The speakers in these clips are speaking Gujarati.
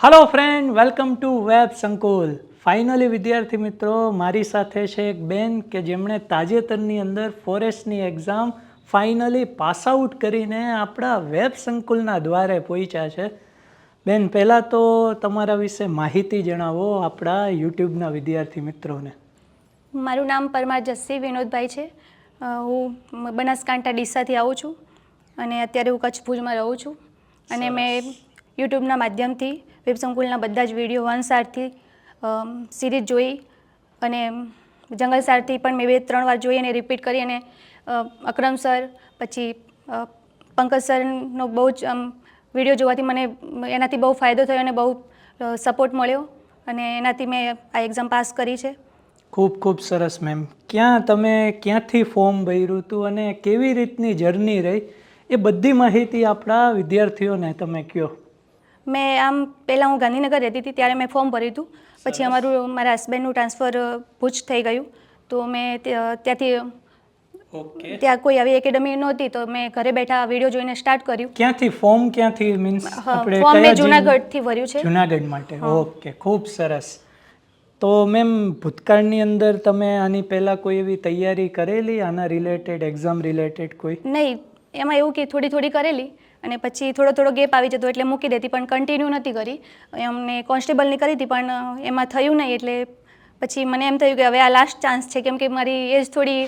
Hello friend welcome to web Sankul finally વિદ્યાર્થી મિત્રો મારી સાથે છે એક બેન કે જેમણે તાજેતરની અંદર ફોરેસ્ટની એક્ઝામ ફાઇનલી પાસ આઉટ કરીને આપણા વેબ સંકુલના દ્વારે પહોંચ્યા છે. બેન પહેલાં તો તમારા વિશે માહિતી જણાવો આપણા યુટ્યુબના વિદ્યાર્થી મિત્રોને. મારું નામ પરમાર જસ્સી વિનોદભાઈ છે. હું બનાસકાંઠા ડીસાથી આવું છું અને અત્યારે હું કચ્છ ભુજમાં રહું છું. અને મેં યુટ્યુબના માધ્યમથી વેબ સંકુલના બધા જ વીડિયો વન સારથી સિરીઝ જોઈ અને જંગલ સારથી પણ મેં બે ત્રણ વાર જોઈ અને રિપીટ કરી અને અકરમ સર પછી પંકજ સરનો બહુ જ આમ વીડિયો જોવાથી મને એનાથી બહુ ફાયદો થયો અને બહુ સપોર્ટ મળ્યો અને એનાથી મેં આ એક્ઝામ પાસ કરી છે. ખૂબ ખૂબ સરસ મેમ ક્યાં તમે ક્યાંથી ફોર્મ ભર્યું હતું અને કેવી રીતની જર્ની રહી? એ બધી માહિતી આપણા વિદ્યાર્થીઓને તમે કહો મેં આમ પહેલાં હું ગાંધીનગર રહેતી હતી ત્યારે મેં ફોર્મ ભર્યું હતું. પછી અમારું મારા હસબન્ડનું ટ્રાન્સફર ભુજ થઈ ગયું. તો મેં ત્યાંથી ત્યાં કોઈ આવી એકેડમી નહોતી તો મેં ઘરે બેઠા વીડિયો જોઈને સ્ટાર્ટ કર્યું. ક્યાંથી? ફોર્મ ક્યાંથી? મીન્સ હા, ફોર્મ મેં જુનાગઢથી ભર્યું છે. જુનાગઢ માટે. ઓકે ખૂબ સરસ. તો મેમ ભૂતકાળની અંદર તમે આની પહેલાં કોઈ એવી તૈયારી કરેલી? આના રિલેટેડ એક્ઝામ રિલેટેડ કોઈ? નહીં એમાં એવું કે થોડી થોડી કરેલી અને પછી થોડો થોડો ગેપ આવી જતો એટલે મૂકી દેતી પણ કન્ટિન્યુ નથી કરી. અમને કોન્સ્ટેબલની કરી હતી પણ એમાં થયું નહીં એટલે પછી મને એમ થયું કે હવે આ લાસ્ટ ચાન્સ છે કેમ કે મારી એજ થોડી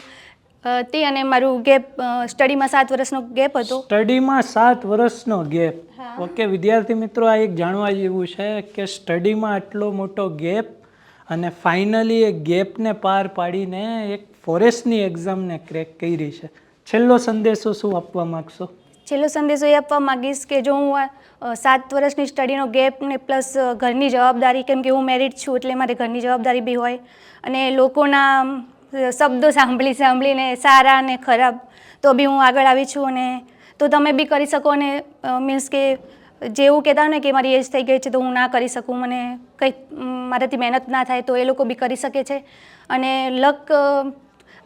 હતી અને મારું ગેપ સ્ટડીમાં સાત વર્ષનો ગેપ હતો. સ્ટડીમાં સાત વર્ષનો ગેપ. ઓકે વિદ્યાર્થી મિત્રો આ એક જાણવા જેવું છે કે સ્ટડીમાં આટલો મોટો ગેપ અને ફાઇનલી એ ગેપને પાર પાડીને એક ફોરેસ્ટની એક્ઝામને ક્રેક કરી છે. છેલ્લો સંદેશો શું આપવા માગશો? છેલ્લો સંદેશો એ આપવા માંગીશ કે જો હું સાત વર્ષની સ્ટડીનો ગેપ ને પ્લસ ઘરની જવાબદારી, કેમ કે હું મેરિડ છું એટલે મારે ઘરની જવાબદારી બી હોય, અને લોકોના શબ્દો સાંભળી, સાંભળીને સારા અને ખરાબ, તો બી હું આગળ આવી છું અને તો તમે બી કરી શકો અને મીન્સ કે જેવું કહેતા હોય ને કે મારી એજ થઈ ગઈ છે તો હું ના કરી શકું, મને કંઈક મારાથી મહેનત ના થાય તો એ લોકો બી કરી શકે છે, અને લક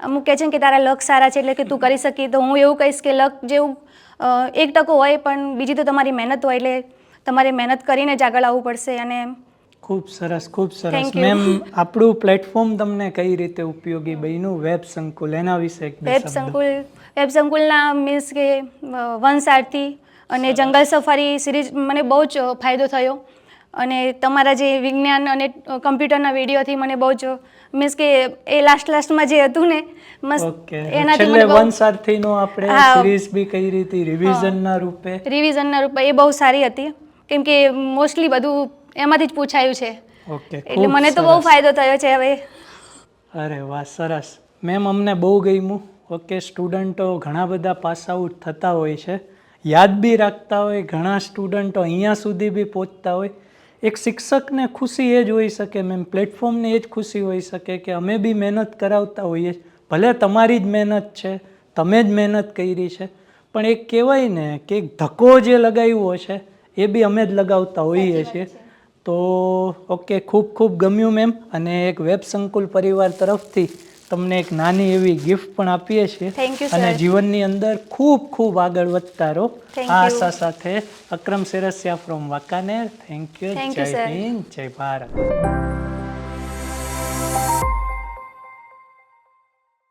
અમુક કહે છે કે તારા લક સારા છે એટલે કે તું કરી શકી તો હું એવું કહીશ કે લક જેવું એક ટકો હોય પણ બીજી તો તમારી મહેનત હોય એટલે તમારે મહેનત કરીને જ આગળ આવવું પડશે અને ખૂબ સરસ ખૂબ સરસ. મેમ આપણું પ્લેટફોર્મ તમને કઈ રીતે ઉપયોગી બન્યું વેબ સંકુલ એના વિશે વેબ. સંકુલ વેબ સંકુલના મીન્સ કે અ, વન અને જંગલ સફારી સિરીઝ મને બહુ જ ફાયદો થયો અને તમારા જે વિજ્ઞાન અને કમ્પ્યુટરના વિડીયોથી મને બહુ જ મીન્સ કે એ લાસ્ટ લાસ્ટમાં જે હતું ને મસ્ત એનાથી મને વન સાથીનો આપણે સિરીઝ બી કઈ રીતે રિવિઝનના રૂપે? રિવિઝનના રૂપે. એ બહુ સારી હતી. કેમ કે મોસ્ટલી બધું એમાંથી જ પૂછાયું છે. ઓકે એટલે મને તો બહુ ફાયદો થયો છે હવે. અરે વાહ સરસ. મેમ અમને બહુ ગમ્યું. ઓકે સ્ટુડન્ટો ઘણા બધા પાસ આઉટ થતા હોય છે. યાદ બી રાખતા હોય ઘણા સ્ટુડન્ટો અહીંયા સુધી બી પહોંચતા હોય. એક શિક્ષકને ખુશી એ જ હોઈ શકે મેમ પ્લેટફોર્મને એ જ ખુશી હોઈ શકે કે અમે બી મહેનત કરાવતા હોઈએ. ભલે તમારી જ મહેનત છે તમે જ મહેનત કરી છે પણ એક કહેવાય ને કે ધક્કો જે લગાવ્યો છે એ બી અમે જ લગાવતા હોઈએ છીએ. તો ઓકે ખૂબ ખૂબ ગમ્યું મેમ. અને એક વેબ સંકુલ પરિવાર તરફથી તમને એક નાની એવી ગિફ્ટ પણ આપીએ છીએ. અને જીવનની અંદર ખૂબ ખૂબ આગળ વધતા રહો. આ આશા સાથે Akram Serasiya from Wankaner. Thank you જય હિન્દ જય ભારત.